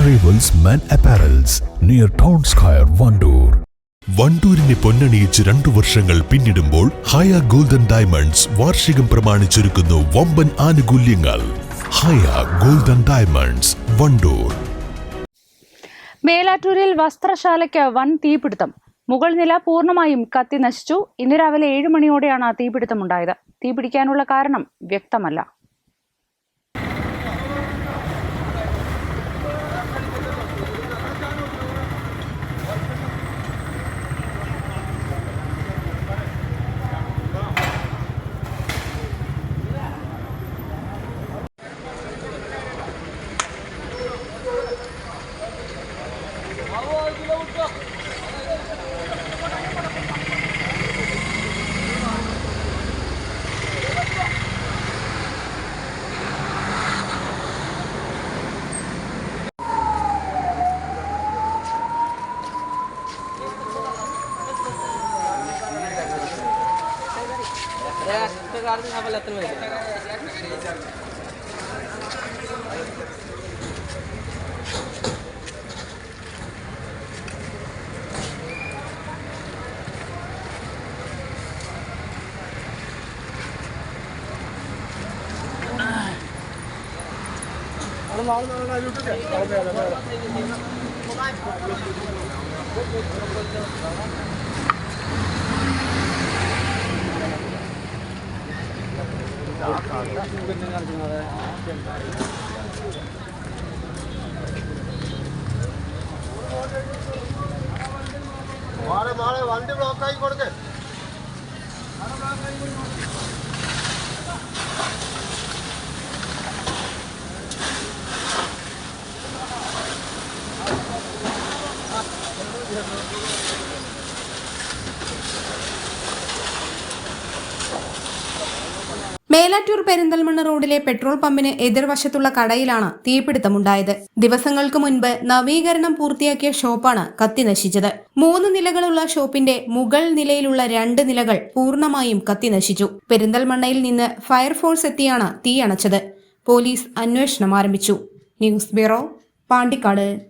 Jewels men apparels near town square Wandoor വണ്ടൂരിനെ പൊന്നണിയിച്ച് രണ്ടു വർഷങ്ങൾ പിന്നിടുമ്പോൾ ഹയ ഗോൾഡൻ ഡയമണ്ട്സ് വാർഷികം പ്രമാണിച്ചൊരുക്കുന്നു വമ്പൻ ആനുകൂല്യങ്ങൾ. Haya golden diamonds Wandoor. മേലാറ്റൂരിൽ വസ്ത്രശാലയ്ക്ക് വൻ തീപിടുത്തം. മുകൾ നില പൂർണമായും കത്തി നശിച്ചു. ഇന്ന് രാവിലെ ഏഴ് മണിയോടെയാണ് തീപിടുത്തമുണ്ടായത്. തീപിടിക്കാനുള്ള കാരണം വ്യക്തമല്ല. गाड़ी यहाँ पर लेते हैं മാറി മാറി വണ്ടി ബ്ലോക്ക് ആക്കി കൊടുക്കേ. മേലാറ്റൂർ പെരിന്തൽമണ്ണ റോഡിലെ പെട്രോൾ പമ്പിന് എതിർവശത്തുള്ള കടയിലാണ് തീപിടുത്തമുണ്ടായത്. ദിവസങ്ങൾക്ക് മുൻപ് നവീകരണം പൂർത്തിയാക്കിയ ഷോപ്പാണ് കത്തി നശിച്ചത്. മൂന്ന് നിലകളുള്ള ഷോപ്പിന്റെ മുകൾ നിലയിലുള്ള രണ്ട് നിലകൾ പൂർണമായും കത്തി നശിച്ചു. പെരിന്തൽമണ്ണയിൽ നിന്ന് ഫയർഫോഴ്സ് എത്തിയാണ് തീ അണച്ചത്. പോലീസ് അന്വേഷണം ആരംഭിച്ചു. News bureau Pandikkad.